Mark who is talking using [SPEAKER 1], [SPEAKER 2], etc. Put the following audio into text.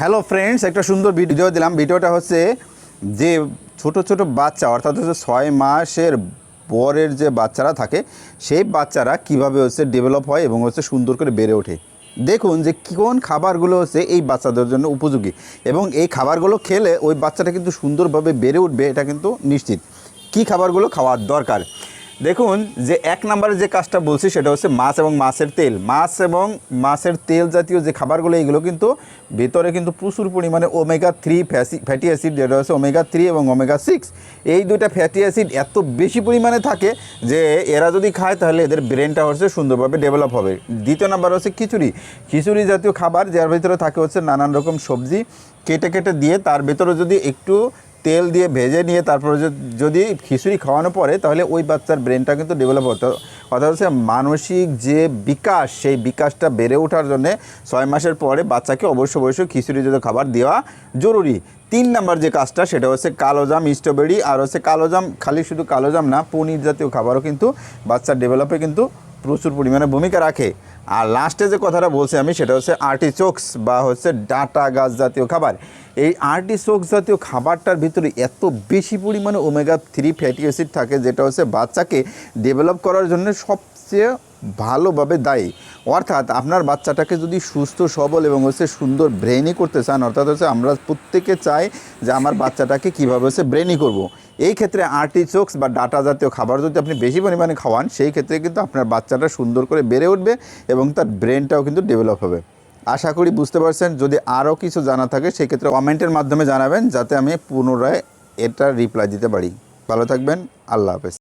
[SPEAKER 1] Hello friends একটা সুন্দর video দিলাম। ভিডিওটা হচ্ছে যে ছোট ছোট বাচ্চা, অর্থাৎ হচ্ছে ছয় মাসের পরের যে বাচ্চারা থাকে, সেই বাচ্চারা কীভাবে হচ্ছে ডেভেলপ হয় এবং হচ্ছে সুন্দর করে বেড়ে ওঠে। দেখুন যে কোন খাবারগুলো হচ্ছে এই বাচ্চাদের জন্য উপযোগী এবং এই খাবারগুলো খেলে ওই বাচ্চাটা কিন্তু সুন্দরভাবে বেড়ে উঠবে, এটা কিন্তু নিশ্চিত। কি খাবারগুলো খাওয়ার দরকার? দেখুন যে এক নম্বরে যে কাজটা বলছি সেটা হচ্ছে মাছ এবং মাছের তেল। মাছ এবং মাছের তেল জাতীয় যে খাবারগুলো, এইগুলো কিন্তু ভেতরে কিন্তু প্রচুর পরিমাণে omega three fatty, fatty acid, যেটা হচ্ছে ওমেগা থ্রি এবং ওমেগা সিক্স। এই দুইটা ফ্যাটি অ্যাসিড এত বেশি পরিমাণে থাকে যে এরা যদি খায় তাহলে এদের ব্রেনটা হচ্ছে সুন্দরভাবে ডেভেলপ হবে। দ্বিতীয় নাম্বার হচ্ছে খিচুড়ি। খিচুড়ি জাতীয় খাবার, যার ভিতরে থাকে হচ্ছে নানান রকম সবজি। কেটে কেটে দিয়ে তার ভেতরে যদি একটু তেল দিয়ে ভেজে নিয়ে তারপরে যদি- খিচুড়ি খাওয়ানো পরে তাহলে ওই বাচ্চার ব্রেনটা কিন্তু ডেভেলপ হতো। অর্থাৎ হচ্ছে মানসিক যে বিকাশ, সেই বিকাশটা বেড়ে ওঠার জন্যে ছয় মাসের পরে বাচ্চাকে অবশ্য অবশ্যই খিচুড়ি জাতীয় খাবার দেওয়া জরুরি। তিন নাম্বার যে কাজটা, সেটা হচ্ছে কালোজাম স্ট্রবেরি আর হচ্ছে কালোজাম খালি শুধু কালোজাম না, পনির জাতীয় খাবারও কিন্তু বাচ্চার ডেভেলপে কিন্তু প্রচুর পরিমাণে ভূমিকা রাখে। আর লাস্টে যে কথাটা বলছি আমি, সেটা হচ্ছে আর্টিচোক্স বা হচ্ছে ডাটা গাছ জাতীয় খাবার। এই আর্টিচোক জাতীয় খাবারটার ভিতরে এত বেশি পরিমাণে ওমেগা থ্রি ফ্যাটি অ্যাসিড থাকে, যেটা হচ্ছে বাচ্চাকে ডেভেলপ করার জন্য সবচেয়ে ভালোভাবে দায়ী। অর্থাৎ আপনার বাচ্চাটাকে যদি সুস্থ, সবল এবং হচ্ছে সুন্দর ব্রেনই করতে চান, অর্থাৎ হচ্ছে আমরা প্রত্যেকে চাই যে আমার বাচ্চাটাকে কীভাবে হচ্ছে ব্রেনই করব। এই ক্ষেত্রে আর্টিচোক্স বা ডাটা জাতীয় খাবার যদি আপনি বেশি পরিমাণে খাওয়ান, সেই ক্ষেত্রে কিন্তু আপনার বাচ্চাটা সুন্দর করে বেড়ে উঠবে এবং তার ব্রেনটাও কিন্তু ডেভেলপ হবে। আশা করি বুঝতে পারছেন। যদি আরও কিছু জানা থাকে, সেক্ষেত্রে কমেন্টের মাধ্যমে জানাবেন, যাতে আমি পুনরায় এটা রিপ্লাই দিতে পারি। ভালো থাকবেন। আল্লাহ হাফেজ।